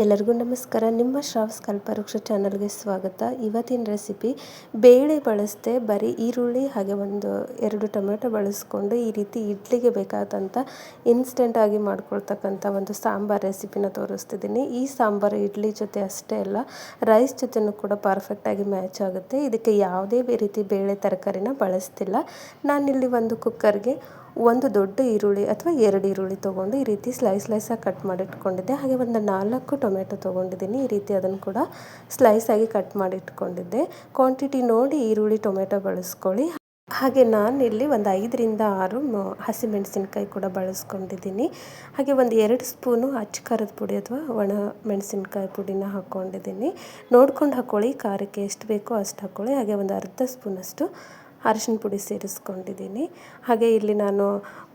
ಎಲ್ಲರಿಗೂ ನಮಸ್ಕಾರ. ನಿಮ್ಮ ಶ್ರಾವ್ಸ್ ಕಲ್ಪವೃಕ್ಷ ಚಾನಲ್ಗೆ ಸ್ವಾಗತ. ಇವತ್ತಿನ ರೆಸಿಪಿ ಬೇಳೆ ಬಳಸದೆ ಬರೀ ಈರುಳ್ಳಿ ಹಾಗೆ ಒಂದು ಎರಡು ಟೊಮೆಟೊ ಬಳಸ್ಕೊಂಡು ಈ ರೀತಿ ಇಡ್ಲಿಗೆ ಬೇಕಾದಂಥ ಇನ್ಸ್ಟೆಂಟಾಗಿ ಮಾಡ್ಕೊಳ್ತಕ್ಕಂಥ ಒಂದು ಸಾಂಬಾರ್ ರೆಸಿಪಿನ ತೋರಿಸ್ತಿದ್ದೀನಿ. ಈ ಸಾಂಬಾರು ಇಡ್ಲಿ ಜೊತೆ ಅಷ್ಟೇ ಅಲ್ಲ ರೈಸ್ ಜೊತೆನೂ ಕೂಡ ಪರ್ಫೆಕ್ಟಾಗಿ ಮ್ಯಾಚ್ ಆಗುತ್ತೆ. ಇದಕ್ಕೆ ಯಾವುದೇ ರೀತಿ ಬೇಳೆ ತರಕಾರಿನ ಬಳಸ್ತಿಲ್ಲ. ನಾನಿಲ್ಲಿ ಒಂದು ಕುಕ್ಕರ್ಗೆ ಒಂದು ದೊಡ್ಡ ಈರುಳ್ಳಿ ಅಥವಾ ಎರಡು ಈರುಳ್ಳಿ ತೊಗೊಂಡು ಈ ರೀತಿ ಸ್ಲೈಸ್ ಸ್ಲೈಸಾಗಿ ಕಟ್ ಮಾಡಿ ಇಟ್ಕೊಂಡಿದ್ದೆ ಹಾಗೆ ಒಂದು ನಾಲ್ಕು ಟೊಮೆಟೊ ತೊಗೊಂಡಿದ್ದೀನಿ. ಈ ರೀತಿ ಅದನ್ನು ಕೂಡ ಸ್ಲೈಸಾಗಿ ಕಟ್ ಮಾಡಿ ಇಟ್ಕೊಂಡಿದ್ದೆ ಕ್ವಾಂಟಿಟಿ ನೋಡಿ ಈರುಳ್ಳಿ, ಟೊಮೆಟೊ ಬಳಸ್ಕೊಳ್ಳಿ. ಹಾಗೆ ನಾನು ಇಲ್ಲಿ ಒಂದು ಐದರಿಂದ ಆರು ಹಸಿಮೆಣಸಿನ್ಕಾಯಿ ಕೂಡ ಬಳಸ್ಕೊಂಡಿದ್ದೀನಿ. ಹಾಗೆ ಒಂದು ಎರಡು ಸ್ಪೂನು ಅಚ್ಚ ಖಾರದ ಪುಡಿ ಅಥವಾ ಒಣ ಮೆಣಸಿನ್ಕಾಯಿ ಪುಡಿನ ಹಾಕ್ಕೊಂಡಿದ್ದೀನಿ ನೋಡ್ಕೊಂಡು ಹಾಕ್ಕೊಳ್ಳಿ ಖಾರಕ್ಕೆ ಎಷ್ಟು ಬೇಕೋ ಅಷ್ಟು ಹಾಕ್ಕೊಳ್ಳಿ ಹಾಗೆ ಒಂದು ಅರ್ಧ ಸ್ಪೂನಷ್ಟು ಅರಿಶಿನ ಪುಡಿ ಸೇರಿಸ್ಕೊಂಡಿದ್ದೀನಿ. ಹಾಗೆ ಇಲ್ಲಿ ನಾನು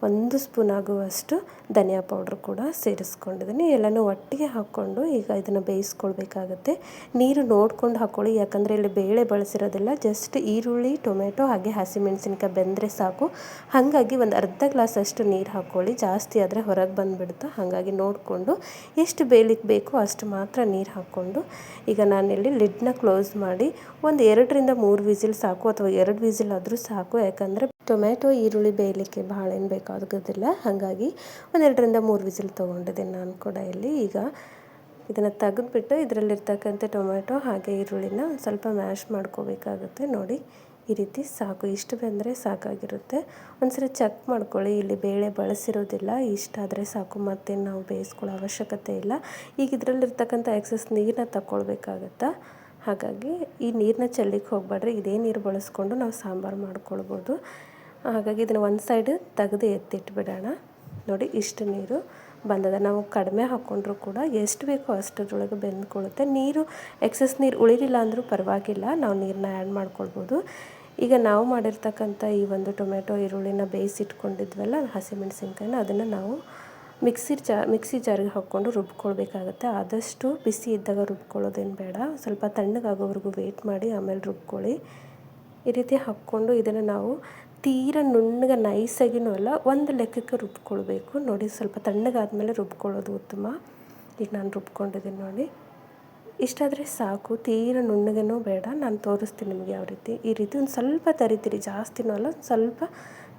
ಒಂದು ಸ್ಪೂನ್ ಆಗುವಷ್ಟು ಧನಿಯಾ ಪೌಡ್ರ್ ಕೂಡ ಸೇರಿಸ್ಕೊಂಡಿದ್ದೀನಿ. ಎಲ್ಲನೂ ಒಟ್ಟಿಗೆ ಹಾಕ್ಕೊಂಡು ಈಗ ಇದನ್ನು ಬೇಯಿಸ್ಕೊಳ್ಬೇಕಾಗತ್ತೆ. ನೀರು ನೋಡ್ಕೊಂಡು ಹಾಕ್ಕೊಳ್ಳಿ ಯಾಕಂದರೆ ಇಲ್ಲಿ ಬೇಳೆ ಬಳಸಿರೋದಿಲ್ಲ. ಜಸ್ಟ್ ಈರುಳ್ಳಿ, ಟೊಮೆಟೊ, ಹಾಗೆ ಹಸಿಮೆಣಸಿನ್ಕಾಯಿ ಬೆಂದರೆ ಸಾಕು. ಹಾಗಾಗಿ ಒಂದು ಅರ್ಧ ಗ್ಲಾಸಷ್ಟು ನೀರು ಹಾಕ್ಕೊಳ್ಳಿ ಜಾಸ್ತಿ ಆದರೆ ಹೊರಗೆ ಬಂದುಬಿಡ್ತಾ ಹಾಗಾಗಿ ನೋಡಿಕೊಂಡು ಎಷ್ಟು ಬೇಯಲಿಕ್ಕೆ ಬೇಕೋ ಅಷ್ಟು ಮಾತ್ರ ನೀರು ಹಾಕ್ಕೊಂಡು ಈಗ ನಾನಿಲ್ಲಿ ಲಿಡ್ನ ಕ್ಲೋಸ್ ಮಾಡಿ ಒಂದು ಎರಡರಿಂದ ಮೂರು ವಿಸಿಲ್ ಸಾಕು, ಅಥವಾ ಎರಡು ವಿಸಿಲ್ ಆದರೂ ಸಾಕು. ಯಾಕಂದರೆ ಟೊಮ್ಯಾಟೊ, ಈರುಳ್ಳಿ ಬೇಯಲಿಕ್ಕೆ ಭಾಳ ಏನು ಬೇಕಾಗೋದಿಲ್ಲ ಹಾಗಾಗಿ ಒಂದೆರಡರಿಂದ ಮೂರು ವಿಸಿಲ್ ತೊಗೊಂಡಿದ್ದೀನಿ ನಾನು ಕೂಡ ಇಲ್ಲಿ. ಈಗ ಇದನ್ನು ತೆಗೆದುಬಿಟ್ಟು ಇದರಲ್ಲಿರ್ತಕ್ಕಂಥ ಟೊಮ್ಯಾಟೊ ಹಾಗೆ ಈರುಳ್ಳಿನ ಒಂದು ಸ್ವಲ್ಪ ಮ್ಯಾಶ್ ಮಾಡ್ಕೋಬೇಕಾಗುತ್ತೆ. ನೋಡಿ, ಈ ರೀತಿ ಸಾಕು. ಇಷ್ಟು ಬಂದರೆ ಸಾಕಾಗಿರುತ್ತೆ. ಒಂದ್ಸರಿ ಚೆಕ್ ಮಾಡ್ಕೊಳ್ಳಿ. ಇಲ್ಲಿ ಬೇಳೆ ಬಳಸಿರೋದಿಲ್ಲ. ಇಷ್ಟಾದರೆ ಸಾಕು. ಮತ್ತೇನು ನಾವು ಬೇಯಿಸ್ಕೊಳ್ಳೋ ಅವಶ್ಯಕತೆ ಇಲ್ಲ. ಈಗ ಇದರಲ್ಲಿರ್ತಕ್ಕಂಥ ಎಕ್ಸಸ್ ನೀರನ್ನ ತಗೊಳ್ಬೇಕಾಗತ್ತಾ ಹಾಗಾಗಿ ಈ ನೀರನ್ನ ಚೆಲ್ಲಿಕ್ಕೆ ಹೋಗಬೇಡ್ರಿ. ಇದೇ ನೀರು ಬಳಸ್ಕೊಂಡು ನಾವು ಸಾಂಬಾರು ಮಾಡ್ಕೊಳ್ಬೋದು. ಹಾಗಾಗಿ ಇದನ್ನು ಒಂದು ಸೈಡ್ ತೆಗೆದು ಎತ್ತಿಟ್ಬಿಡೋಣ. ನೋಡಿ ಇಷ್ಟು ನೀರು ಬಂದದ. ನಾವು ಕಡಿಮೆ ಹಾಕ್ಕೊಂಡ್ರೂ ಕೂಡ ಎಷ್ಟು ಬೇಕೋ ಅಷ್ಟರೊಳಗೆ ಬೆಂದ್ಕೊಳ್ಳುತ್ತೆ ನೀರು ಎಕ್ಸಸ್ ನೀರು ಉಳಿಲಿಲ್ಲ ಅಂದರೂ ಪರವಾಗಿಲ್ಲ. ನಾವು ನೀರನ್ನ ಆ್ಯಡ್ ಮಾಡ್ಕೊಳ್ಬೋದು. ಈಗ ನಾವು ಮಾಡಿರ್ತಕ್ಕಂಥ ಈ ಒಂದು ಟೊಮೆಟೊ ಈರುಳ್ಳಿನ ಬೇಯಿಸಿಟ್ಕೊಂಡಿದ್ವಲ್ಲ, ಹಸಿಮೆಣಸಿನ್ಕಾಯಿನ, ಅದನ್ನು ನಾವು ಮಿಕ್ಸಿ ಜಾ ಮಿಕ್ಸಿ ಜಾರಿಗೆ ಹಾಕ್ಕೊಂಡು ರುಬ್ಕೊಳ್ಬೇಕಾಗತ್ತೆ. ಆದಷ್ಟು ಬಿಸಿ ಇದ್ದಾಗ ರುಬ್ಕೊಳ್ಳೋದೇನು ಬೇಡ. ಸ್ವಲ್ಪ ತಣ್ಣಗಾಗೋವರೆಗೂ ವೇಟ್ ಮಾಡಿ, ಆಮೇಲೆ ರುಬ್ಕೊಳ್ಳಿ. ಈ ರೀತಿ ಹಾಕ್ಕೊಂಡು ಇದನ್ನು ನಾವು ತೀರ ನುಣ್ಣಗೆ ನೈಸಾಗಿನೂ ಅಲ್ಲ, ಒಂದು ಲೆಕ್ಕಕ್ಕೆ ರುಬ್ಕೊಳ್ಬೇಕು. ನೋಡಿ, ಸ್ವಲ್ಪ ತಣ್ಣಗಾದಮೇಲೆ ರುಬ್ಕೊಳ್ಳೋದು ಉತ್ತಮ. ಈಗ ನಾನು ರುಬ್ಕೊಂಡಿದ್ದೀನಿ ನೋಡಿ. ಇಷ್ಟಾದರೆ ಸಾಕು, ತೀರ ನುಣ್ಣಗೇನೂ ಬೇಡ. ನಾನು ತೋರಿಸ್ತೀನಿ ನಿಮಗೆ ಯಾವ ರೀತಿ. ಈ ರೀತಿ ಒಂದು ಸ್ವಲ್ಪ ತರಿತೀರಿ, ಜಾಸ್ತಿನೂ ಅಲ್ಲ ಸ್ವಲ್ಪ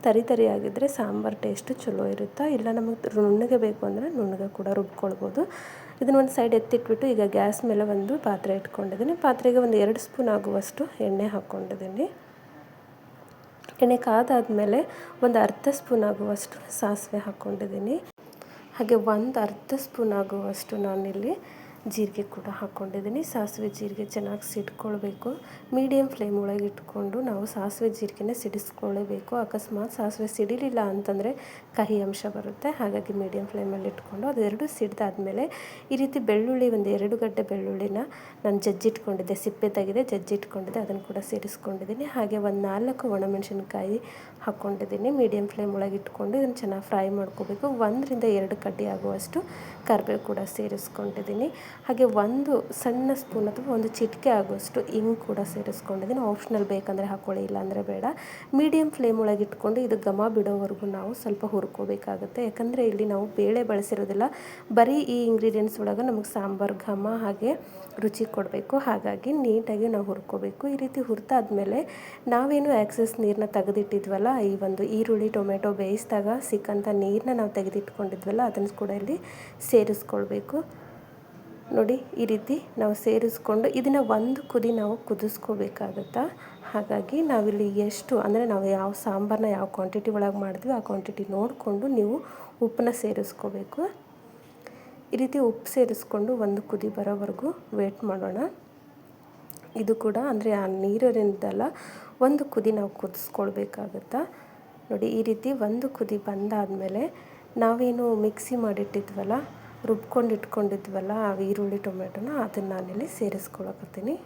ತರಿ ತರಿ ಆಗಿದ್ದರೆ ಸಾಂಬಾರು ಟೇಸ್ಟು ಚಲೋ ಇರುತ್ತೆ? ಇಲ್ಲ ನಮಗೆ ನುಣ್ಣಗೆ ಬೇಕು ಅಂದರೆ ನುಣ್ಣಗೆ ಕೂಡ ರುಬ್ಕೊಳ್ಬೋದು. ಇದನ್ನು ಒಂದು ಸೈಡ್ ಎತ್ತಿಟ್ಬಿಟ್ಟು ಈಗ ಗ್ಯಾಸ್ ಮೇಲೆ ಒಂದು ಪಾತ್ರೆ ಇಟ್ಕೊಂಡಿದ್ದೀನಿ. ಪಾತ್ರೆಗೆ ಒಂದು ಎರಡು ಸ್ಪೂನ್ ಆಗುವಷ್ಟು ಎಣ್ಣೆ ಹಾಕ್ಕೊಂಡಿದ್ದೀನಿ ಎಣ್ಣೆ ಕಾದಾದಮೇಲೆ ಒಂದು ಅರ್ಧ ಸ್ಪೂನ್ ಆಗುವಷ್ಟು ಸಾಸಿವೆ ಹಾಕ್ಕೊಂಡಿದ್ದೀನಿ ಹಾಗೆ ಒಂದು ಅರ್ಧ ಸ್ಪೂನ್ ಆಗುವಷ್ಟು ನಾನಿಲ್ಲಿ ಜೀರಿಗೆ ಕೂಡ ಹಾಕ್ಕೊಂಡಿದ್ದೀನಿ. ಸಾಸಿವೆ ಜೀರಿಗೆ ಚೆನ್ನಾಗಿ ಸಿಡ್ಕೊಳ್ಬೇಕು ಮೀಡಿಯಮ್ ಫ್ಲೇಮ್ ಒಳಗೆ ಇಟ್ಕೊಂಡು ನಾವು ಸಾಸಿವೆ ಜೀರಿಗೆನ ಸಿಡಿಸ್ಕೊಳ್ಳೇಬೇಕು ಅಕಸ್ಮಾತ್ ಸಾಸಿವೆ ಸಿಡಿಲಿಲ್ಲ ಅಂತಂದರೆ ಕಹಿ ಅಂಶ ಬರುತ್ತೆ. ಹಾಗಾಗಿ ಮೀಡಿಯಮ್ ಫ್ಲೇಮಲ್ಲಿ ಇಟ್ಕೊಂಡು ಅದೆರಡು ಸಿಡ್ದಾದಮೇಲೆ ಈ ರೀತಿ ಬೆಳ್ಳುಳ್ಳಿ ಒಂದು ಎರಡು ಗಡ್ಡೆ ಬೆಳ್ಳುಳ್ಳಿನ ನಾನು ಜಜ್ಜಿಟ್ಕೊಂಡಿದ್ದೆ. ಸಿಪ್ಪೆ ತೆಗೆದೆ ಜಜ್ಜಿಟ್ಕೊಂಡಿದ್ದೆ. ಅದನ್ನು ಕೂಡ ಸೇರಿಸ್ಕೊಂಡಿದ್ದೀನಿ ಹಾಗೆ ಒಂದು ನಾಲ್ಕು ಒಣಮೆಣಸಿನ್ಕಾಯಿ ಹಾಕ್ಕೊಂಡಿದ್ದೀನಿ. ಮೀಡಿಯಮ್ ಫ್ಲೇಮ್ ಒಳಗೆ ಇಟ್ಕೊಂಡು ಇದನ್ನು ಚೆನ್ನಾಗಿ ಫ್ರೈ ಮಾಡ್ಕೋಬೇಕು. ಒಂದರಿಂದ ಎರಡು ಕಡ್ಡಿ ಆಗುವಷ್ಟು ಕರಿಬೇವು ಕೂಡ ಸೇರಿಸ್ಕೊಂಡಿದ್ದೀನಿ. ಹಾಗೆ ಒಂದು ಸಣ್ಣ ಸ್ಪೂನ್ ಅಥವಾ ಒಂದು ಚಿಟಿಕೆ ಆಗೋಷ್ಟು ಇಂಗ್ ಕೂಡ ಸೇರಿಸ್ಕೊಂಡಿದ್ದೀನಿ ಆಪ್ಷನಲ್ ಬೇಕಂದರೆ ಹಾಕ್ಕೊಳ್ಳಿ ಇಲ್ಲಾಂದರೆ ಬೇಡ. ಮೀಡಿಯಮ್ ಫ್ಲೇಮ್ ಒಳಗೆ ಇಟ್ಕೊಂಡು ಇದು ಘಮ ಬಿಡೋವರೆಗೂ ನಾವು ಸ್ವಲ್ಪ ಹುರ್ಕೋಬೇಕಾಗುತ್ತೆ. ಯಾಕಂದರೆ ಇಲ್ಲಿ ನಾವು ಬೇಳೆ ಬಳಸಿರೋದಿಲ್ಲ. ಬರೀ ಈ ಇಂಗ್ರೀಡಿಯೆಂಟ್ಸ್ ಒಳಗೆ ನಮಗೆ ಸಾಂಬಾರು ಘಮ ಹಾಗೆ ರುಚಿ ಕೊಡಬೇಕು. ಹಾಗಾಗಿ ನೀಟಾಗಿ ನಾವು ಹುರ್ಕೋಬೇಕು. ಈ ರೀತಿ ಹುರಿದಾದ್ಮೇಲೆ ನಾವೇನು ಆ್ಯಕ್ಸಸ್ ನೀರನ್ನ ತೆಗೆದಿಟ್ಟಿದ್ವಲ್ಲ, ಈ ಒಂದು ಈರುಳ್ಳಿ, ಟೊಮೆಟೊ ಬೇಯಿಸಿದಾಗ ಸಿಕ್ಕಂಥ ನೀರನ್ನ ನಾವು ತೆಗೆದಿಟ್ಕೊಂಡಿದ್ವಲ್ಲ, ಅದನ್ನು ಕೂಡ ಇಲ್ಲಿ ಸೇರಿಸ್ಕೊಳ್ಬೇಕು. ನೋಡಿ, ಈ ರೀತಿ ನಾವು ಸೇರಿಸ್ಕೊಂಡು ಇದನ್ನು ಒಂದು ಕುದಿ ನಾವು ಕುದಿಸ್ಕೋಬೇಕಾಗತ್ತಾ? ಹಾಗಾಗಿ ನಾವಿಲ್ಲಿ ಎಷ್ಟು, ಅಂದರೆ ನಾವು ಯಾವ ಸಾಂಬಾರನ್ನ ಯಾವ ಕ್ವಾಂಟಿಟಿ ಒಳಗೆ ಮಾಡಿದ್ವಿ ಆ ಕ್ವಾಂಟಿಟಿ ನೋಡಿಕೊಂಡು ನೀವು ಉಪ್ಪನ್ನ ಸೇರಿಸ್ಕೋಬೇಕು. ಈ ರೀತಿ ಉಪ್ಪು ಸೇರಿಸ್ಕೊಂಡು ಒಂದು ಕುದಿ ಬರೋವರೆಗೂ ವೇಟ್ ಮಾಡೋಣ. ಇದು ಕೂಡ ಅಂದರೆ ಆ ನೀರಿನಿಂದಲ್ಲ ಒಂದು ಕುದಿ ನಾವು ಕುದಿಸ್ಕೊಳ್ಬೇಕಾಗತ್ತಾ? ನೋಡಿ, ಈ ರೀತಿ ಒಂದು ಕುದಿ ಬಂದಾದಮೇಲೆ ನಾವೇನು ಮಿಕ್ಸಿ ಮಾಡಿಟ್ಟಿದ್ವಲ್ಲ ರುಬ್ಕೊಂಡು ಇಟ್ಕೊಂಡಿದ್ವಲ್ಲ ಆ ಈರುಳ್ಳಿ ಟೊಮೆಟೊನ ಅದನ್ನು ನಾನಿಲ್ಲಿ ಸೇರಿಸ್ಕೊಳಕತ್ತೀನಿ.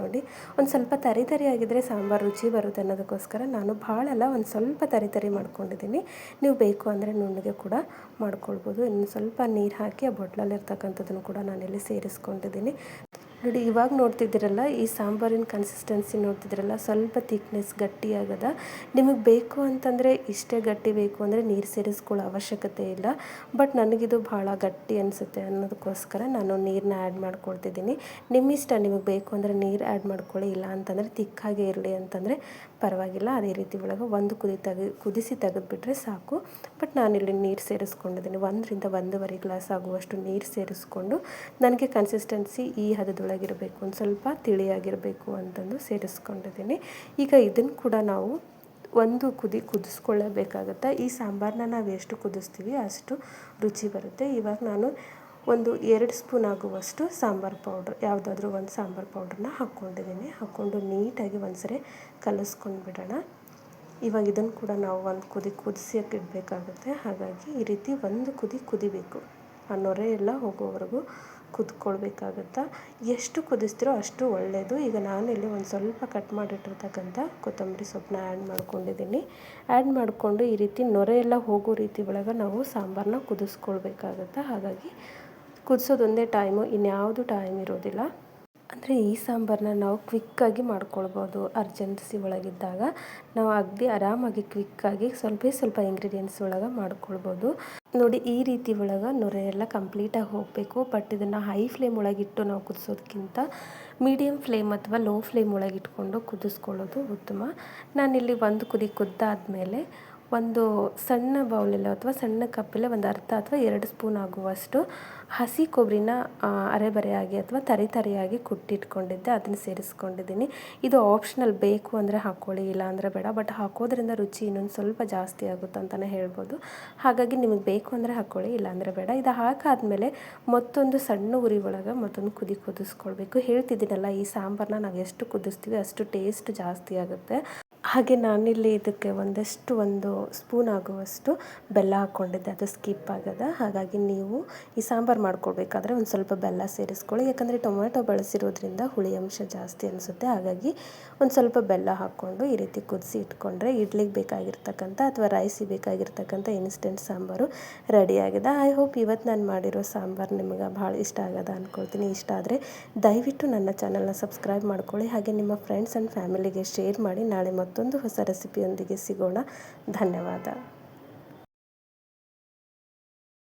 ನೋಡಿ, ಒಂದು ಸ್ವಲ್ಪ ತರಿ ತರಿ ಆಗಿದ್ದರೆ ಸಾಂಬಾರು ರುಚಿ ಬರುತ್ತೆ ಅನ್ನೋದಕ್ಕೋಸ್ಕರ ನಾನು ಭಾಳಲ್ಲ, ಒಂದು ಸ್ವಲ್ಪ ತರಿ ತರಿ ಮಾಡ್ಕೊಂಡಿದ್ದೀನಿ. ನೀವು ಬೇಕು ಅಂದರೆ ನುಣ್ಣಗೆ ಕೂಡ ಮಾಡ್ಕೊಳ್ಬೋದು. ಇನ್ನು ಸ್ವಲ್ಪ ನೀರು ಹಾಕಿ ಆ ಬೊಟ್ಲಲ್ಲಿರ್ತಕ್ಕಂಥದ್ದನ್ನು ಕೂಡ ನಾನಿಲ್ಲಿ ಸೇರಿಸ್ಕೊಂಡಿದ್ದೀನಿ. ನೋಡಿ, ಇವಾಗ ನೋಡ್ತಿದ್ದೀರಲ್ಲ, ಈ ಸಾಂಬಾರಿನ ಕನ್ಸಿಸ್ಟೆನ್ಸಿ ನೋಡ್ತಿದ್ದೀರಲ್ಲ, ಸ್ವಲ್ಪ ಥಿಕ್ನೆಸ್ ಗಟ್ಟಿಯಾಗದ ನಿಮಗೆ ಬೇಕು ಅಂತಂದರೆ ಇಷ್ಟೇ ಗಟ್ಟಿ ಬೇಕು ಅಂದರೆ ನೀರು ಸೇರಿಸ್ಕೊಳ್ಳೋ ಅವಶ್ಯಕತೆ ಇಲ್ಲ. ಬಟ್ ನನಗಿದು ಭಾಳ ಗಟ್ಟಿ ಅನಿಸುತ್ತೆ ಅನ್ನೋದಕ್ಕೋಸ್ಕರ ನಾನು ನೀರನ್ನ ಆ್ಯಡ್ ಮಾಡ್ಕೊಳ್ತಿದ್ದೀನಿ. ನಿಮ್ಮಿಷ್ಟ ನಿಮಗೆ ಬೇಕು ಅಂದರೆ ನೀರು ಆ್ಯಡ್ ಮಾಡ್ಕೊಳ್ಳಿ, ಇಲ್ಲ ಅಂತಂದರೆ ತಿಕ್ಕಾಗೆ ಇರಲಿ ಅಂತಂದರೆ ಪರವಾಗಿಲ್ಲ, ಅದೇ ರೀತಿ ಒಳಗೆ ಒಂದು ಕುದಿ ತೆಗೆ ಕುದಿಸಿ ತೆಗೆದುಬಿಟ್ರೆ ಸಾಕು. ಬಟ್ ನಾನಿಲ್ಲಿ ನೀರು ಸೇರಿಸ್ಕೊಂಡಿದ್ದೀನಿ. ಒಂದರಿಂದ ಒಂದೂವರೆ ಗ್ಲಾಸ್ ಆಗುವಷ್ಟು ನೀರು ಸೇರಿಸ್ಕೊಂಡು, ನನಗೆ ಕನ್ಸಿಸ್ಟೆನ್ಸಿ ಈ ಹದದೊಳಗಿರಬೇಕು, ಒಂದು ಸ್ವಲ್ಪ ತಿಳಿಯಾಗಿರಬೇಕು ಅಂತಂದು ಸೇರಿಸ್ಕೊಂಡಿದ್ದೀನಿ. ಈಗ ಇದನ್ನು ಕೂಡ ನಾವು ಒಂದು ಕುದಿ, ಕುದಿಸ್ಕೊಳ್ಳಬೇಕಾಗುತ್ತೆ. ಈ ಸಾಂಬಾರನ್ನ ನಾವು ಎಷ್ಟು ಕುದಿಸ್ತೀವಿ ಅಷ್ಟು ರುಚಿ ಬರುತ್ತೆ. ಇವಾಗ ನಾನು ಒಂದು ಎರಡು ಸ್ಪೂನ್ ಆಗುವಷ್ಟು ಸಾಂಬಾರು ಪೌಡ್ರ್, ಯಾವುದಾದ್ರೂ ಒಂದು ಸಾಂಬಾರು ಪೌಡ್ರನ್ನ ಹಾಕ್ಕೊಂಡಿದ್ದೀನಿ. ಹಾಕ್ಕೊಂಡು ನೀಟಾಗಿ ಒಂದ್ಸರಿ ಕಲಸ್ಕೊಂಡು ಬಿಡೋಣ. ಇವಾಗ ಇದನ್ನು ಕೂಡ ನಾವು ಒಂದು ಕುದಿ ಕುದಿಸೋಕೆ ಇಡಬೇಕಾಗುತ್ತೆ. ಹಾಗಾಗಿ ಈ ರೀತಿ ಒಂದು ಕುದಿ ಕುದಿಬೇಕು. ಆ ನೊರೆ ಎಲ್ಲ ಹೋಗೋವರೆಗೂ ಕುದ್ಕೊಳ್ಬೇಕಾಗತ್ತಾ? ಎಷ್ಟು ಕುದಿಸ್ತಿರೋ ಅಷ್ಟು ಒಳ್ಳೆಯದು ಈಗ ನಾನಿಲ್ಲಿ ಒಂದು ಸ್ವಲ್ಪ ಕಟ್ ಮಾಡಿಟ್ಟಿರ್ತಕ್ಕಂಥ ಕೊತ್ತಂಬರಿ ಸೊಪ್ಪನ್ನ ಆ್ಯಡ್ ಮಾಡ್ಕೊಂಡಿದ್ದೀನಿ. ಆ್ಯಡ್ ಮಾಡಿಕೊಂಡು ಈ ರೀತಿ ನೊರೆ ಎಲ್ಲ ಹೋಗೋ ರೀತಿ ಒಳಗೆ ನಾವು ಸಾಂಬಾರನ್ನ ಕುದಿಸ್ಕೊಳ್ಬೇಕಾಗತ್ತೆ? ಹಾಗಾಗಿ ಕುದಿಸೋದೊಂದೇ ಟೈಮು, ಇನ್ಯಾವುದು ಟೈಮ್ ಇರೋದಿಲ್ಲ. ಅಂದರೆ ಈ ಸಾಂಬಾರನ್ನ ನಾವು ಕ್ವಿಕ್ಕಾಗಿ ಮಾಡ್ಕೊಳ್ಬೋದು ಅರ್ಜೆನ್ಸಿ ಒಳಗಿದ್ದಾಗ. ನಾವು ಅಗದಿ ಆರಾಮಾಗಿ ಕ್ವಿಕ್ಕಾಗಿ ಸ್ವಲ್ಪ ಸ್ವಲ್ಪ ಇಂಗ್ರೀಡಿಯೆಂಟ್ಸ್ ಒಳಗೆ ಮಾಡ್ಕೊಳ್ಬೋದು. ನೋಡಿ, ಈ ರೀತಿ ಒಳಗೆ ನೊರೆ ಎಲ್ಲ ಕಂಪ್ಲೀಟಾಗಿ ಹೋಗಬೇಕು. ಬಟ್ ಇದನ್ನು ಹೈ ಫ್ಲೇಮ್ ಒಳಗಿಟ್ಟು ನಾವು ಕುದಿಸೋದಕ್ಕಿಂತ ಮೀಡಿಯಮ್ ಫ್ಲೇಮ್ ಅಥವಾ ಲೋ ಫ್ಲೇಮ್ ಒಳಗಿಟ್ಕೊಂಡು ಕುದಿಸ್ಕೊಳ್ಳೋದು ಉತ್ತಮ. ನಾನಿಲ್ಲಿ ಒಂದು ಕುದಿ ಕುದ್ದಾದಮೇಲೆ ಒಂದು ಸಣ್ಣ ಬೌಲಲ್ಲೋ ಅಥವಾ ಸಣ್ಣ ಕಪ್ಪಲ್ಲೋ ಒಂದು ಅರ್ಧ ಅಥವಾ ಎರಡು ಸ್ಪೂನ್ ಆಗುವಷ್ಟು ಹಸಿ ಕೊಬ್ಬರಿನ ಅರೆಬರೆಯಾಗಿ ಅಥವಾ ತರಿ ತರಿಯಾಗಿ ಕುಟ್ಟಿಟ್ಕೊಂಡಿದ್ದೆ. ಅದನ್ನು ಸೇರಿಸ್ಕೊಂಡಿದ್ದೀನಿ. ಇದು ಆಪ್ಷನಲ್ ಬೇಕು ಅಂದರೆ ಹಾಕ್ಕೊಳ್ಳಿ ಇಲ್ಲ ಅಂದರೆ ಬೇಡ. ಬಟ್ ಹಾಕೋದ್ರಿಂದ ರುಚಿ ಇನ್ನೊಂದು ಸ್ವಲ್ಪ ಜಾಸ್ತಿ ಆಗುತ್ತೆ ಅಂತಲೇ ಹೇಳ್ಬೋದು. ಹಾಗಾಗಿ ನಿಮಗೆ ಬೇಕು ಅಂದರೆ ಹಾಕ್ಕೊಳ್ಳಿ ಇಲ್ಲ ಅಂದರೆ ಬೇಡ. ಇದು ಹಾಕಾದಮೇಲೆ ಮತ್ತೊಂದು ಸಣ್ಣ ಉರಿ ಒಳಗೆ ಮತ್ತೊಂದು ಕುದಿ ಕುದಿಸ್ಕೊಳ್ಬೇಕು. ಹೇಳ್ತಿದ್ದೀನಲ್ಲ, ಈ ಸಾಂಬಾರನ್ನ ನಾವು ಎಷ್ಟು ಕುದಿಸ್ತೀವಿ ಅಷ್ಟು ಟೇಸ್ಟ್ ಜಾಸ್ತಿ ಆಗುತ್ತೆ. ಹಾಗೆ ನಾನಿಲ್ಲಿ ಇದಕ್ಕೆ ಒಂದಷ್ಟು ಒಂದು ಸ್ಪೂನ್ ಆಗುವಷ್ಟು ಬೆಲ್ಲ ಹಾಕ್ಕೊಂಡಿದ್ದೆ. ಅದು ಸ್ಕಿಪ್ ಆಗದ. ಹಾಗಾಗಿ ನೀವು ಈ ಸಾಂಬಾರು ಮಾಡ್ಕೊಳ್ಬೇಕಾದ್ರೆ ಒಂದು ಸ್ವಲ್ಪ ಬೆಲ್ಲ ಸೇರಿಸ್ಕೊಳ್ಳಿ. ಯಾಕಂದರೆ ಟೊಮೆಟೊ ಬಳಸಿರೋದ್ರಿಂದ ಹುಳಿ ಅಂಶ ಜಾಸ್ತಿ ಅನಿಸುತ್ತೆ. ಹಾಗಾಗಿ ಒಂದು ಸ್ವಲ್ಪ ಬೆಲ್ಲ ಹಾಕ್ಕೊಂಡು ಈ ರೀತಿ ಕುದಿಸಿ ಇಟ್ಕೊಂಡ್ರೆ ಇಡ್ಲಿಗೆ ಬೇಕಾಗಿರ್ತಕ್ಕಂಥ ಅಥವಾ ರೈಸಿಗೆ ಬೇಕಾಗಿರ್ತಕ್ಕಂಥ ಇನ್ಸ್ಟೆಂಟ್ ಸಾಂಬಾರು ರೆಡಿಯಾಗಿದೆ ಐ ಹೋಪ್ ಇವತ್ತು ನಾನು ಮಾಡಿರೋ ಸಾಂಬಾರು ನಿಮಗೆ ಭಾಳ ಇಷ್ಟ ಆಗದ ಅಂದ್ಕೊಳ್ತೀನಿ ಇಷ್ಟ ಆದರೆ ದಯವಿಟ್ಟು ನನ್ನ ಚಾನಲ್ನ ಸಬ್ಸ್ಕ್ರೈಬ್ ಮಾಡ್ಕೊಳ್ಳಿ. ಹಾಗೆ ನಿಮ್ಮ ಫ್ರೆಂಡ್ಸ್ ಆ್ಯಂಡ್ ಫ್ಯಾಮಿಲಿಗೆ ಶೇರ್ ಮಾಡಿ. ನಾಳೆ ಮತ್ತೊಂದು ಹೊಸ ರೆಸಿಪಿಯೊಂದಿಗೆ ಸಿಗೋಣ. ಧನ್ಯವಾದ.